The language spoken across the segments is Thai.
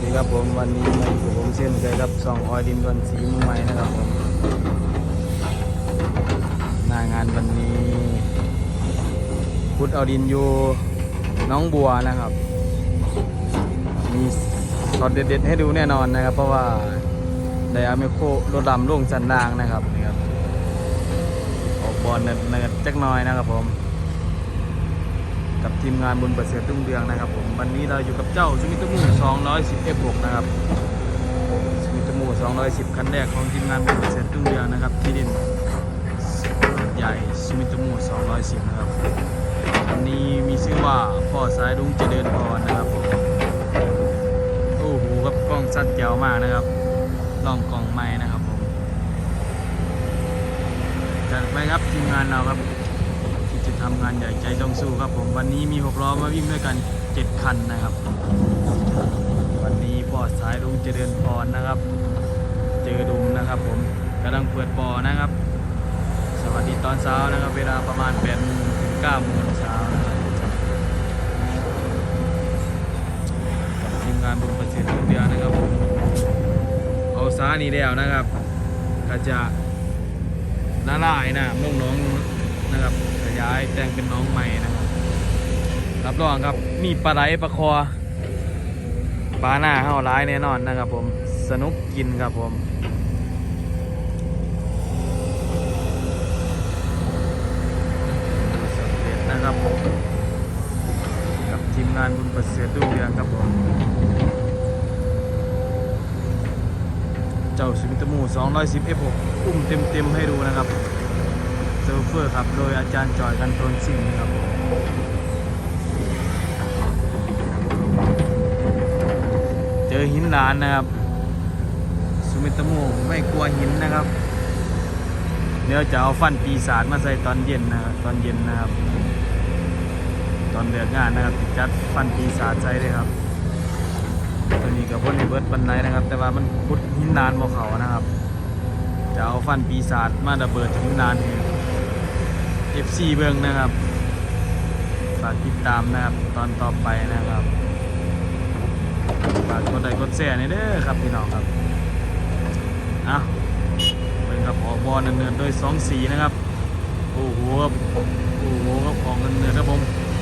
ดีครับผมวันนี้มาอยู่กับผมเช่นเคยครับสองออยดินวันสีเมืองใหม่นะครับผมหน้างานวันนี้พุทธเอาดินอยู่น้องบัวนะครับ มีช็อตเด็ดๆให้ดูแน่นอนนะครับ เพราะว่าไดอาเมโครถดำลงจันดางนะครับนี่ครับออกบอลเนิร์ดๆจักหน้อยนะครับผม กับทีมงานบุญประเสริฐรุ่งเรืองนะครับผมวันนี้เราอยู่กับเจ้าซูมิตมู210 F6 นะครับซูมิตมู210 คันแรกของทีมงานบุญประเสริฐรุ่งเรืองนะครับ ที่ดินใหญ่ซูมิตมู210 นะครับวันนี้มีชื่อว่าพ่อสายรุ้งเจริญพรนะครับผมโอ้โหครับกล้องชัดแจ๋วมากนะครับลองกล้องไม้นะครับผมจัดไปครับทีมงานเราครับ จะทำงานใหญ่ใจต้องสู้ครับผมวันนี้มีหกล้อมาวิ่งด้วยกันเจ็ดคันนะครับ วันนี้ปอดสายลุงเจริญพรนะครับ เจอดุมนะครับ ผมกำลังเปิดบ่อนะครับ สวัสดีตอนเช้านะครับเวลาประมาณแปดโมงถึงเก้าโมงเช้านะครับทีมงานบุญประสิทธิ์เรืองนะครับผมเอาซานี่แล้วนะครับก็จะละลายนะน้องน้องๆ นะครับขยายแต่งเป็นน้องใหม่นะครับรับรองครับมีปลาไหลปลาคอปลาหน้าเข้าร้ายแน่นอนนะครับผมสนุกกินครับผมสร็จนะครับผมกับทีมงานบุญประเสริฐรุ่งเรืองครับผมเจ้าซิมิตมู210 F6 อุ้มเต็มๆให้ดูนะครับ ซิร์ฟเฟอร์ครับ โดยอาจารย์จอยกันโทนซิ่งนะครับเจอหินหลานนะครับซูมิตโมไม่กลัวหินนะครับ เดี๋ยวจะเอาฟันปีศาจมาใส่ตอนเย็นนะครับตอนเย็นนะครับ ตอนเดือกงานนะครับจัดฟันปีศาจใส่เลยครับตัวนี้กับพ่นในเบิร์ดบันไดนะครับ แต่ว่ามันพุดหินนานบ่เขานะครับ จะเอาฟันปีศาจมาระเบิดหินนานให้ FC เบิ้งนะครับฝากติดตามนะครับตอนต่อไปนะครับฝากกดไลค์กดแชร์นอยเด้อครับพี่น้องครับเอาเป็นครับออกบอลเนินๆโดยสองสีนะครับโอ้โหครับโอ้โหครับออกเนินๆครับผม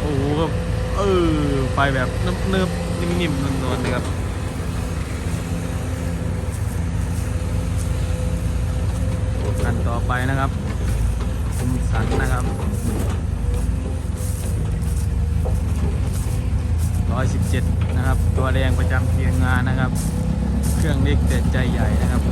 โอ้โหครับเออไปแบบเนิบๆนิ่มๆนวลๆนะครับกันต่อไปนะครับ สันนะครับ117นะครับ ตัวแรงประจำทีมงานนะครับ เครื่องเล็กแต่ใจใหญ่นะครับ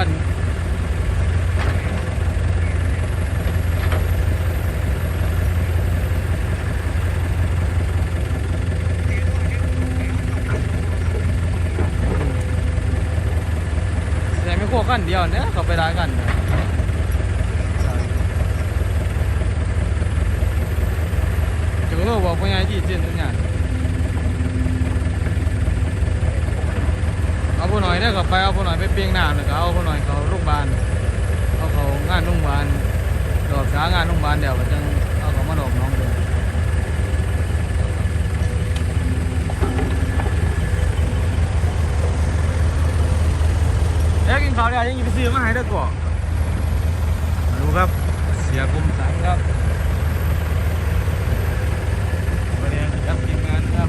ก่นใส่ไม่โคกันเดียวเนี่ยเขาไปร้านกัน เอาผู้หน่อยเนี่ยเขาไปเอาผู้หน่อยไปเปียงน้ำเลยก็เอาผู้หน่อยเขาลูกบาลเอาเขางานโรงบาลดอกช้างานโรงบาลเดี๋ยวก็จังเอาเขามาดอกน้องเดียวแล้วกินข้าวได้ยังอยู่ไปซื้อมาให้ได้ก่อนดูครับ เสียกรมสันครับมาเรียนครับทีมงานครับ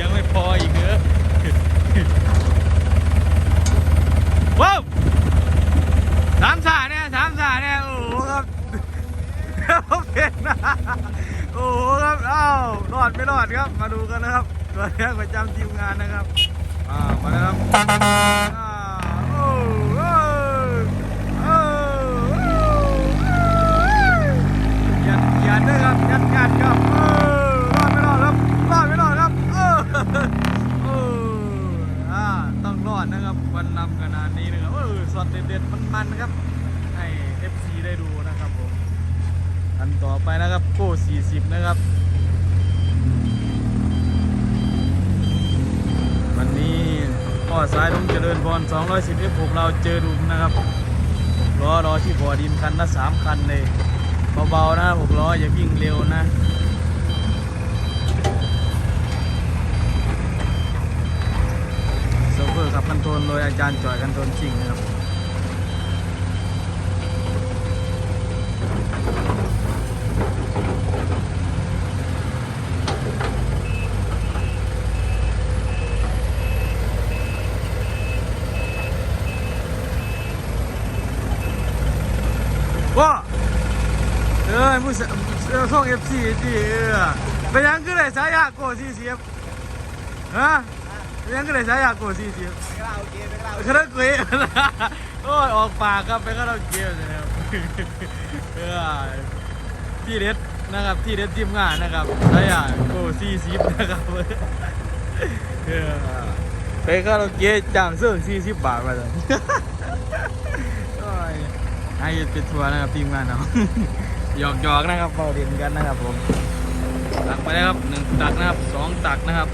ยังไม่พออีกเหรอ ว้าวสามสาเนี่ยสามสาเนี่ย โอ้โหครับ ผมเห็นนะโอ้โหครับอ้าวรอดไม่รอดครับ มาดูกันนะครับ ตัวแรกประจำทีมงานนะครับ อ่า มาแล้วครับอ่าโอ้โอ้โอ้ยันยันด้วยครับยันยันครับเออรอดไม่รอดครับ รอดไม่รอดครับ เออเอออ่า ต้องรอดนะครับ วันนำขนาดนี้นะครับ เออสอดเด็ดๆมันๆนะครับ ให้ FC ได้ดูนะครับผม อันต่อไปนะครับโก้40 นะครับ วันนี้ ข้อซ้ายลุงเจริญพร210 F6 เราเจอดุมนะครับล้อรอที่บ่อดินคันละ3คันเลยเบาๆนะ6ล้ออย่าวิ่งเร็วนะโซเฟอร์ขับคันโทนโดยอาจารย์จ่อยคันโทนชิงนะครับ ว่าเออผู้ส เออส่งเอฟซีจีเออไปยังคือไหนสายยาโกสี่สิบฮะไปยังคือไหนสายยาโกสี่สิบคาราโอเกะโอ้ยออกปากครับไปคาราโอเกะเลยครับเออที่เด็ดนะครับที่เด็ดทีมงานนะครับสายยาโกสี่สิบนะครับเออไปคาราโอเกะจ้างเสื่องสี่สิบบาทมาเลยโอ้ยให้เป็นทัวร์นะครับทีมงานเรา หยอกหยอกๆนะครับเบาเด่นกันนะครับผมตักไปแล้วครับหนึ่งตักนะครับสองตักนะครับ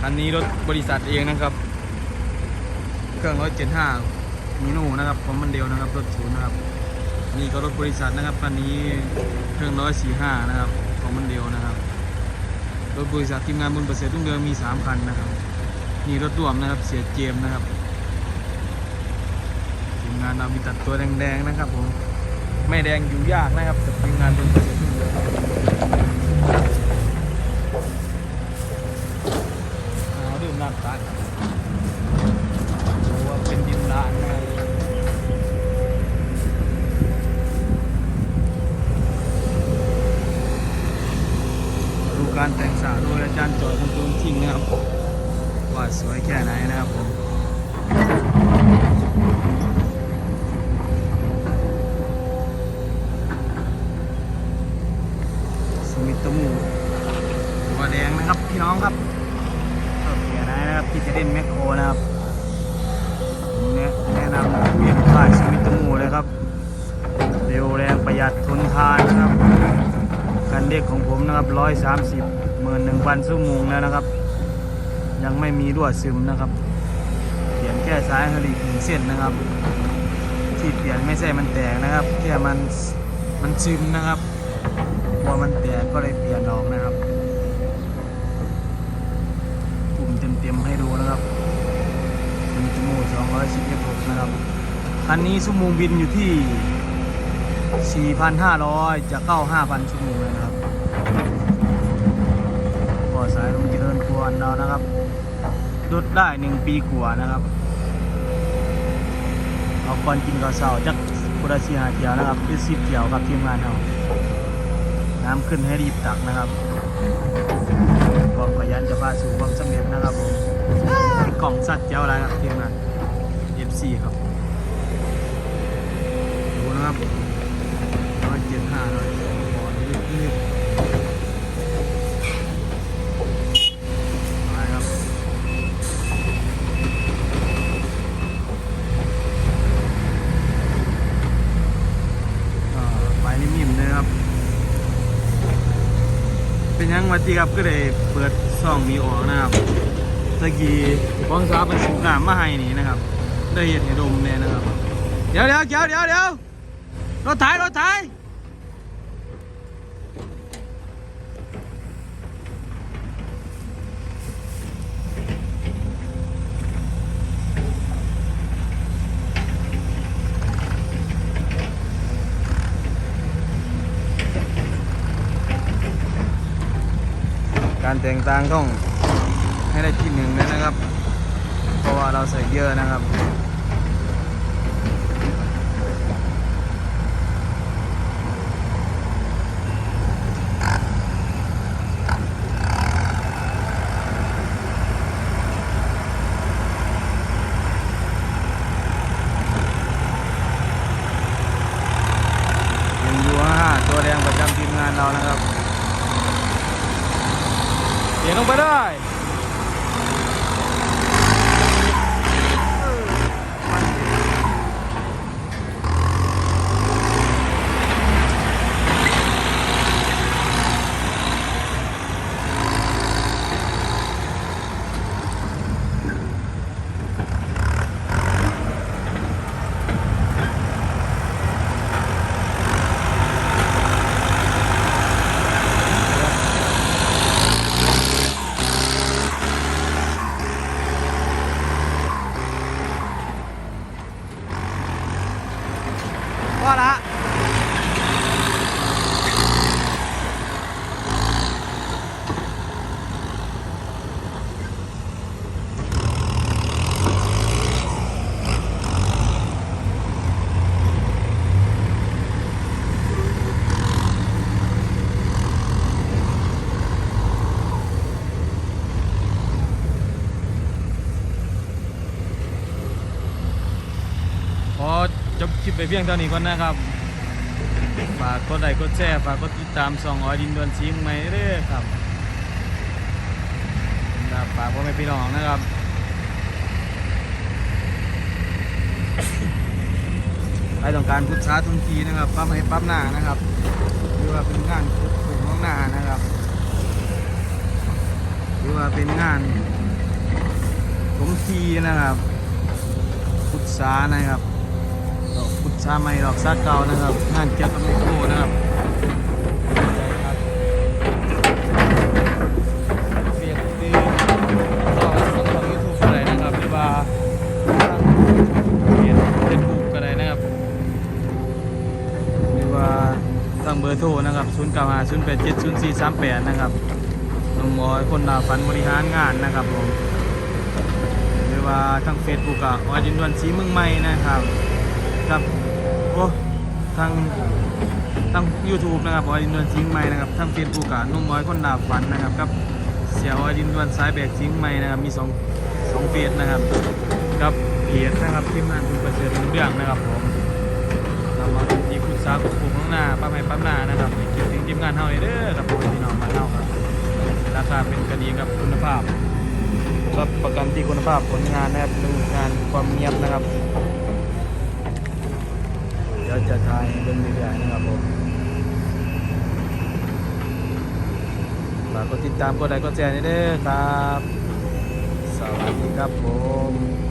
คันนี้รถบริษัทเองนะครับ เครื่องร้อยเจ็ดห้ามีโน่นะครับผมมันเดียวนะครับรถศูนย์นะครับนี่ก็รถบริษัทนะครับคันนี้เครื่องร้อยสี่ห้านะครับของมันเดียวนะครับรถบริษัททีมงานบุญประเสริฐรุ่งเรืองมีสามคันนะครับนี่รถร่วมนะครับเสียเจมนะครับทีมงานเรามีตัดตัวแดงๆนะครับผม ม่แดงอยู่ยากนะครับกับทีมงานเป็นเกษตรทุ่เรืองาดื่มน้ำตาลโอ้ว่าเป็นดินลานนะครับดูการแต่งสระโดยอาจารย์จอยคนตูนทิ้งนะครับว่าสวยแค่ไหนนะครับผม สมิตรมูตัวแดงนะ ครับพี่น้องครับเสียดายนะครับที่จะเล่นแมคโครนะครับแนะแนะนำเปลี่ยนค่ายสมิตรมูเลยครับ เร็วแรงประหยัดทนทานนะครับคันเด็กของผมนะครับร้อยสามสิบหมื่นหนึ่งพันชั่วโมงแล้วนะครับ ยังไม่มีรั่วซึมนะครับ เปลี่ยนแค่ซ้ายฮาริหนึ่งเส้นนะครับ ที่เปลี่ยนไม่ใช่มันแตกนะครับแค่มันมันซึมนะครับพอมันแตกก็เลยเปลี่ยนออกนะครับ ปุ่ม เต็มให้ดูนะครับมีจมูก216นะครับคันนี้ชั่วโมงบินอยู่ที่ 4,500 จะเข้า 5,000 ชั่วโมงเลยนะครับก็สายลงเจริญควรเรานะครับลดได้1ปีกว่านะครับเอาก่อนกินก่อนเสาจักพุทธชีหาเที่ยวนะครับคือสิบเที่ยวครับทีมงานเราน้ำขึ้นให้รีบตักนะครับ ความขยันจะพาสู่ความสำเร็จนะครับผมกล่องสัตว์เจ้าอะไรครับทีมงาน FC ครับดูนะครับร้อยเจ็ดห้าร้อยบอลรีบรีบ มาทีครับก็เลยเปิดซองมีออกนะครับตะกี้บองซาเป็นสูบน้ำมาให้นี่นะครับ ได้เห็นให้ดมแน่นะครับ เดี๋ยวเดี๋ยวเดี๋ยวเดี๋ยวเดี๋ยวรถไถรถไถ แต่งต่างต้องให้ได้ที่หนึ่งเลยนะครับ เพราะว่าเราใส่เยอะนะครับ ยังอยู่ห้าตัวแดงประจำทีมงานเรานะครับเปลี่ยนลงไปได้ ว่า จบคลิปไปเพียงเท่านี้ก่อนนะครับฝากกดไลค์กดแชร์ฝากกดติดตามส่องออยดินดวนซีมใหม่เด้อครับครับฝากพ่อแม่พี่น้องนะครับใครต้องการพุทธาทุนทีนะครับปั๊มให้ปั๊มหน้านะครับหรือว่าเป็นงานถุงน้องหน้านะครับ หรือว่าเป็นงานผมทีนะครับพุทธานะครับ ดอกพุทธาใหม่ดอกซาเก่านะครับงานเกี่ยวกับไมโครนะครับเฟียกตีต่อช่องของยูทูบก็ได้นะครับหรือว่าเพจเฟซบุ๊กก็ได้นะครับหรือว่าตั้งเบอร์โทรนะครับ0 9 5 0 8 7 0 4 3 8นะครับน้องหมอคนดาฝันบริหารงานนะครับผมหรือว่าทางเฟซบุ๊กอะออดินดวนสีเมืองใหม่นะครับครับ โอ้ทางทาง YouTube นะครับออยดินดวนซิงใหม่นะครับทางเฟซบุ๊กอะนุ่มน้อยคนดาบฝันนะครับกับเสียออยดินดวนสายแบกซิงใหม่นะครับมีสองสองเฟซนะครับกับเพจนะครับทีมงานคุณประเสริฐรุ่งเรื่องนะครับผมทำมาที่คุณสาวกับผมข้างหน้าป้าไม้ป้าหน้านะครับเกี่ยวถึงทีมงานเฮาเลยเด้อครับผมพี่น้องมาเฮาครับราคาเป็นกระดีกับคุณภาพรับประกันที่คุณภาพผลงานนะครับดูงานความเงียบนะครับ ดี๋ยวจะทายเรื่องเรื่อยๆนะครับผมฝากกดติดตามกดไลค์กดแชร์นี่เด้อครับ สวัสดีครับผม